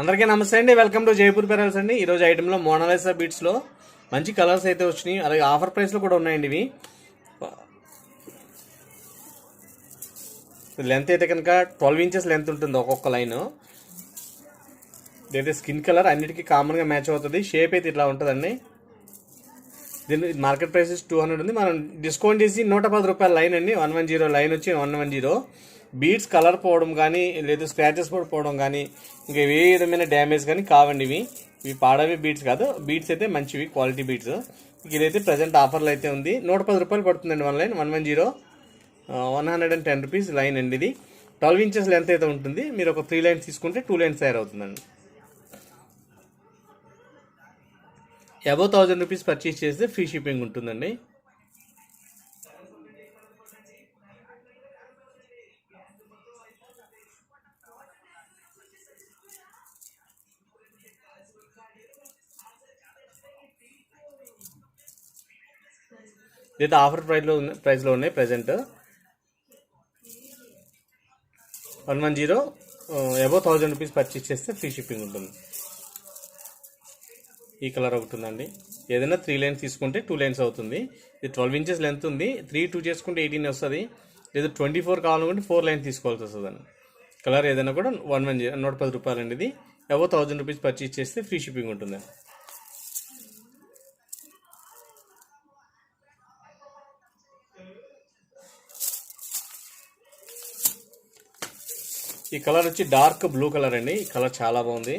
అందరికీ నమస్తే అండి. వెల్కమ్ టు జైపూర్ పెరల్స్ అండి. ఈరోజు ఐటెంలో మోనాలిసా బీట్స్లో మంచి కలర్స్ అయితే వచ్చినాయి. అలాగే ఆఫర్ ప్రైస్లో కూడా ఉన్నాయండి ఇవి. లెంత్ అయితే కనుక ట్వెల్వ్ ఇంచెస్ లెంత్ ఉంటుంది ఒక్కొక్క లైన్ ఇదైతే స్కిన్ కలర్ అన్నిటికీ కామన్గా మ్యాచ్ అవుతుంది. షేప్ అయితే ఇట్లా ఉంటుందండి. దీని మార్కెట్ ప్రైస్ టూ హండ్రెడ్ ఉంది. మనం డిస్కౌంట్ చేసి నూట పది రూపాయల లైన్ అండి. వన్ వన్ జీరో లైన్ వచ్చి one one zero beads colour పోవడం కానీ లేదు స్క్రాచెస్ కూడా పోవడం కానీ ఇంకా ఏ విధమైన డ్యామేజ్ కానీ కావండి ఇవి. ఇవి పాడవి బీడ్స్ కాదు. బీడ్స్ అయితే మంచివి క్వాలిటీ బీడ్స్. ఇదైతే ప్రజెంట్ ఆఫర్లో అయితే ఉంది. నూట పది రూపాయలు పడుతుందండి one line one one zero. One hundred and ten rupees line అండి ఇది. ట్వెల్వ్ ఇంచెస్ లెంత్ అయితే ఉంటుంది. మీరు ఒక త్రీ లైన్స్ తీసుకుంటే టూ లైన్స్ తయారవుతుందండి. అబౌవ్ థౌజండ్ రూపీస్ పర్చేస్ చేస్తే ఫ్రీ షిప్పింగ్ ఉంటుందండి. లేదా ఆఫర్ ప్రైస్లో ఉన్న ప్రైస్లో ఉన్నాయి present. One one zero above thousand rupees purchase చేస్తే ఫ్రీ షిప్పింగ్ ఉంటుంది. ఈ కలర్ ఒకటి ఉందండి ఏదైనా త్రీ లైన్స్ తీసుకుంటే టూ లైన్స్ అవుతుంది. ఇది ట్వెల్వ్ ఇంచెస్ లెంత్ ఉంది. త్రీ టూ చేసుకుంటే ఎయిటీన్ వస్తుంది. లేదా ట్వంటీ ఫోర్ కావాలనుకుంటే ఫోర్ లైన్స్ తీసుకోవాల్సి వస్తుందండి. కలర్ ఏదైనా కూడా వన్ వన్ జీరో నూట పది రూపాయలండి ఇది. అబౌవ్ థౌజండ్ రూపీస్ పర్చేస్ చేస్తే ఫ్రీ షిప్పింగ్ ఉంటుంది ఈ కలర్ వచ్చి డార్క్ బ్లూ కలర్ అండి. ఈ కలర్ చాలా బాగుంది.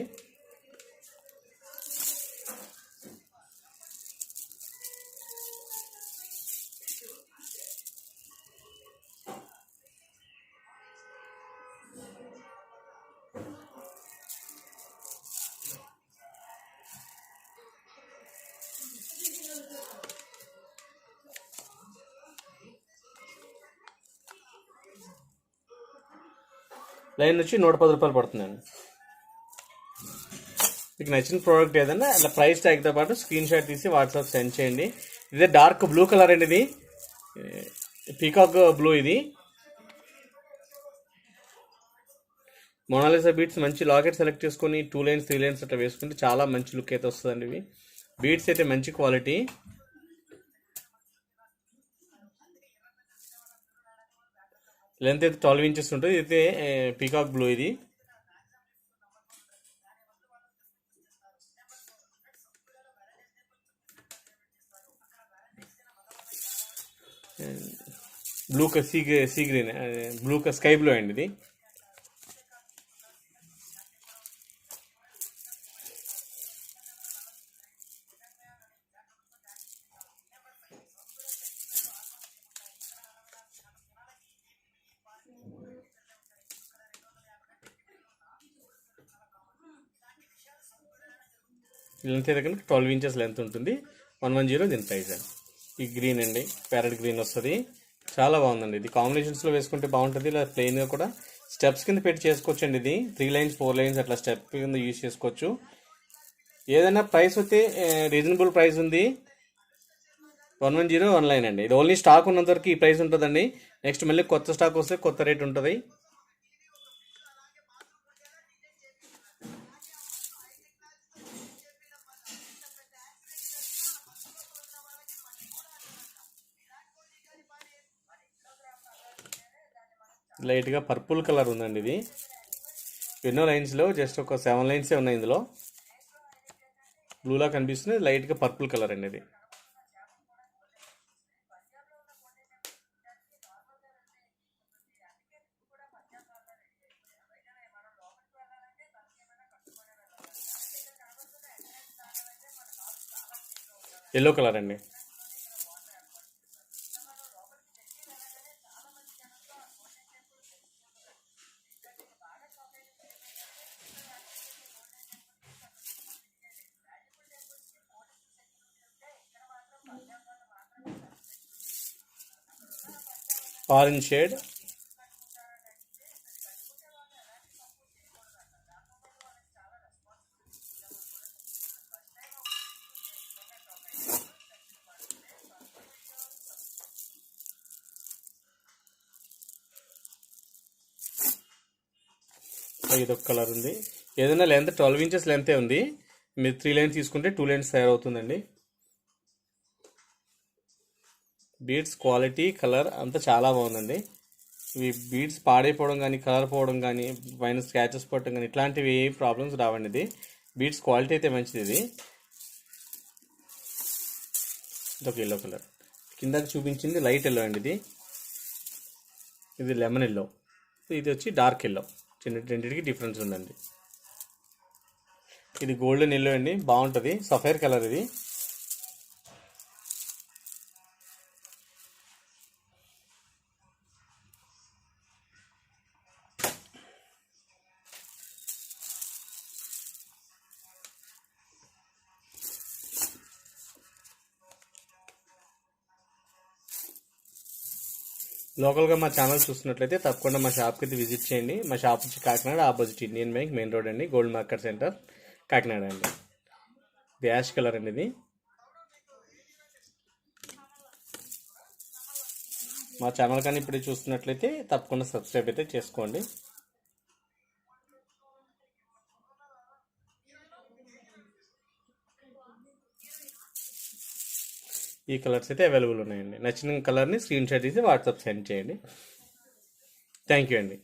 లైన్ వచ్చి నూట పది రూపాయలు పడుతుందండి. మీకు నచ్చిన ప్రోడక్ట్ ఏదైనా అలా ప్రైస్ ట్యాగ్తో పాటు స్క్రీన్ షాట్ తీసి వాట్సాప్ సెండ్ చేయండి. ఇదే డార్క్ బ్లూ కలర్ అండి ఇది. పీకాక్ బ్లూ ఇది. మొనాలిసా బీట్స్ మంచి లాకెట్ సెలెక్ట్ చేసుకొని టూ లైన్స్ త్రీ లైన్స్ అట్లా వేసుకుంటే చాలా మంచి లుక్ అయితే వస్తుందండి ఇవి. బీట్స్ అయితే మంచి క్వాలిటీ. లెంత్ అయితే ట్వెల్వ్ ఇంచెస్ ఉంటుంది. అయితే పీకాక్ బ్లూ ఇది. Blue sea sea green blue sky blue అండి ఇది. లెంత్ అయితే కనుక ట్వెల్వ్ ఇంచెస్ లెంత్ ఉంటుంది. వన్ వన్ జీరో దీని ప్రైస్ ఈ గ్రీన్ అండి. ప్యారెట్ గ్రీన్ వస్తుంది. చాలా బాగుందండి. ఇది కాంబినేషన్స్లో వేసుకుంటే బాగుంటుంది. ఇలా ప్లెయిన్గా కూడా స్టెప్స్ కింద పెట్టి చేసుకోవచ్చు అండి ఇది. త్రీ లైన్స్ ఫోర్ లైన్స్ అట్లా స్టెప్ కింద యూజ్ చేసుకోవచ్చు. ఏదైనా ప్రైస్ అయితే రీజనబుల్ ప్రైస్ ఉంది. One one zero one line అండి. ఇది ఓన్లీ స్టాక్ ఉన్నంత వరకు ఈ ప్రైస్ ఉంటుందండి. నెక్స్ట్ మళ్ళీ కొత్త స్టాక్ వస్తే కొత్త రేట్ ఉంటుంది. లైట్గా పర్పుల్ కలర్ ఉందండి ఇది. ఎన్నో లైన్స్లో జస్ట్ ఒక సెవెన్ లైన్సే ఉన్నాయి ఇందులో. బ్లూలా కనిపిస్తుంది లైట్గా పర్పుల్ కలర్ అండి ఇది. ఎల్లో కలర్ అండి. ఆరెంజ్ షేడ్ ఇదొక కలర్ ఉంది. ఏదైనా లెంత్ ట్వెల్వ్ ఇంచెస్ లెంతే ఉంది. మీరు త్రీ లైన్స్ తీసుకుంటే టూ లైన్స్ తయారవుతుందండి. బీడ్స్ క్వాలిటీ కలర్ అంతా చాలా బాగుందండి. ఇవి బీడ్స్ పాడైపోవడం కానీ కలర్ పోవడం కానీ పైన స్క్రాచెస్ పడటం కానీ ఇట్లాంటివి ఏ ప్రాబ్లమ్స్ రావండి ఇది బీడ్స్ క్వాలిటీ అయితే మంచిది ఇది ఇదొక ఎల్లో కలర్ కిందకి చూపించింది లైట్ ఎల్లో అండి ఇది ఇది లెమన్ ఎల్లో ఇది వచ్చి డార్క్ ఎల్లో చిన్న రెండింటికి డిఫరెన్స్ ఉందండి. ఇది గోల్డెన్ ఎల్లో అండి. బాగుంటుంది. సఫైర్ కలర్ ఇది. లోకల్గా మా ఛానల్ చూస్తున్నట్లయితే తప్పకుండా మా షాప్కి అయితే విజిట్ చేయండి. మా షాప్ వచ్చి Kakinada opposite Indian Bank main road అండి. గోల్డ్ మార్కెట్ సెంటర్ కాకినాడ అండి. ఇది యాష్ కలర్ అండి ఇది. మా ఛానల్ కానీ ఇప్పుడు చూస్తున్నట్లయితే తప్పకుండా సబ్స్క్రైబ్ అయితే చేసుకోండి. ఈ కలర్స్ అయితే అవైలబుల్ ఉన్నాయండి. నచ్చిన కలర్ని స్క్రీన్ షాట్ తీసి వాట్సాప్ సెండ్ చేయండి. థ్యాంక్ యూ అండి.